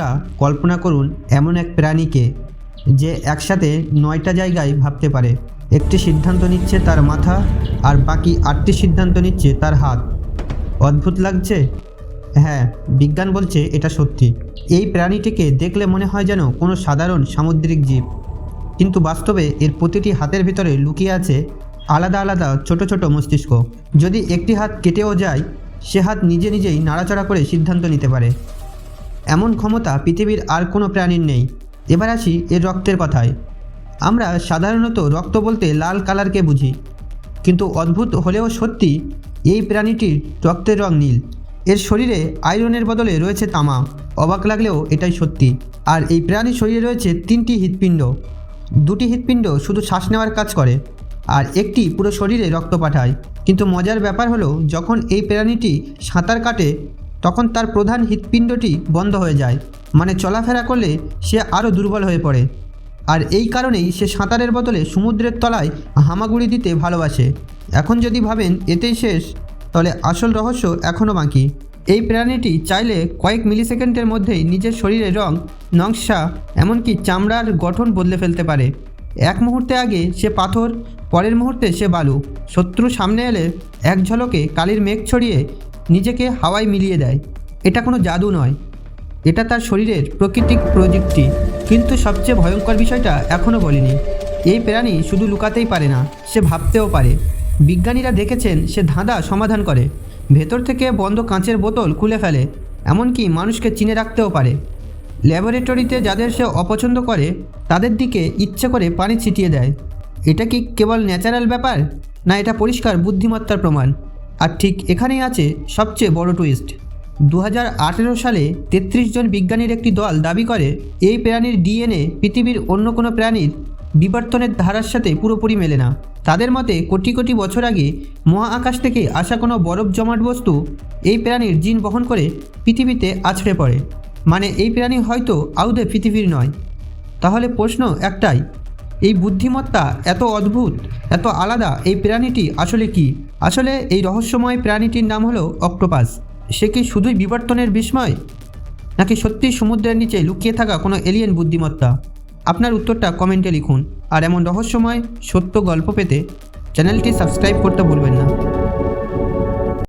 বন্ধুরা, কল্পনা করুন এমন এক প্রাণীকে যে একসাথে নয়টা জায়গায় ভাবতে পারে। একটি সিদ্ধান্ত নিচ্ছে তার মাথা আর বাকি আটটি সিদ্ধান্ত নিচ্ছে তার হাত। অদ্ভুত লাগছে? হ্যাঁ বিজ্ঞান বলছে এটা সত্যি। এই প্রাণীটিকে দেখলে মনে হয় যেন কোনো সাধারণ সামুদ্রিক জীব। কিন্তু বাস্তবে এর প্রতিটি হাতের ভিতরে লুকিয়ে আছে আলাদা আলাদা ছোট ছোট মস্তিষ্ক। যদি একটি হাত কেটেও যায়, সে হাত নিজে নিজেই নাড়াচাড়া করে সিদ্ধান্ত নিতে পারে। এমন ক্ষমতা পৃথিবীর আর কোনো প্রাণীর নেই। এবার আসি এর রক্তের কথায়। আমরা সাধারণত রক্ত বলতে লাল কালারকে বুঝি। কিন্তু অদ্ভুত হলেও সত্যি এই প্রাণীটির রক্তের রং নীল। এর শরীরে আয়রনের বদলে রয়েছে তামা। অবাক লাগলেও এটাই সত্যি। আর এই প্রাণীর শরীরে রয়েছে তিনটি হৃৎপিণ্ড। দুটি হৃৎপিণ্ড শুধু শ্বাস নেওয়ার কাজ করে। আর একটি পুরো শরীরে রক্ত পাঠায়। কিন্তু মজার ব্যাপার হলো, যখন এই প্রাণীটি সাঁতার কাটে তখন তার প্রধান হৃৎপিণ্ডটি বন্ধ হয়ে যায় মানে চলাফেরা করলে সে আরও দুর্বল হয়ে পড়ে। আর এই কারণেই সে সাঁতারের বদলে সমুদ্রের তলায় হামাগুড়ি দিতে ভালোবাসে। এখন যদি ভাবেন এতেই শেষ, তাহলে আসল রহস্য এখনও বাকি। এই প্রাণীটি চাইলে কয়েক মিলিসেকেন্ডের মধ্যেই নিজের শরীরের রং, নকশা, এমনকি চামড়ার গঠন বদলে ফেলতে পারে। এক মুহূর্তে আগে সে পাথর, পরের মুহূর্তে সে বালু। শত্রু সামনে এলে এক ঝলকে কালির মেঘ ছড়িয়ে নিজেকে হাওয়ায় মিলিয়ে দেয়। এটা কোনো জাদু নয়। এটা তার শরীরের প্রাকৃতিক প্রযুক্তি। কিন্তু সবচেয়ে ভয়ঙ্কর বিষয়টা এখনও বলিনি। এই প্রাণী শুধু লুকাতেই পারে না, সে ভাবতেও পারে। বিজ্ঞানীরা দেখেছেন সে ধাঁধা সমাধান করে। ভেতর থেকে বন্ধ কাঁচের বোতল খুলে ফেলে, এমনকি মানুষকে চিনে রাখতেও পারে। ল্যাবরেটরিতে যাদের সে অপছন্দ করে, তাদের দিকে ইচ্ছে করে পানি ছিটিয়ে দেয়। এটা কি কেবল ন্যাচারাল ব্যাপার, না এটা পরিষ্কার বুদ্ধিমত্তার প্রমাণ? আর ঠিক এখানেই আছে সবচেয়ে বড় টুইস্ট দু হাজার আঠেরো সালে ৩৩ জন বিজ্ঞানীর একটি দল দাবি করে, এই প্রাণীর ডিএনএ পৃথিবীর অন্য কোনো প্রাণীর বিবর্তনের ধারার সাথে পুরোপুরি মেলে না। তাদের মতে, কোটি কোটি বছর আগে মহাকাশ থেকে আসা কোনো বরফ জমাট বস্তু এই প্রাণীর জিন বহন করে পৃথিবীতে আছড়ে পড়ে। মানে এই প্রাণী হয়তো আউদে পৃথিবীর নয়। তাহলে প্রশ্ন একটাই, এই বুদ্ধিমত্তা এত অদ্ভুত, এত আলাদা এই প্রাণীটি আসলে কি? আসলে এই রহস্যময় প্রাণীটির নাম হলো অক্টোপাস। সে কি শুধুই বিবর্তনের বিস্ময়? নাকি সত্যি সমুদ্রের নিচে লুকিয়ে থাকা কোনো এলিয়েন বুদ্ধিমত্তা? আপনার উত্তরটা কমেন্টে লিখুন। আর এমন রহস্যময় সত্য গল্প পেতে চ্যানেলটি সাবস্ক্রাইব করতে ভুলবেন না।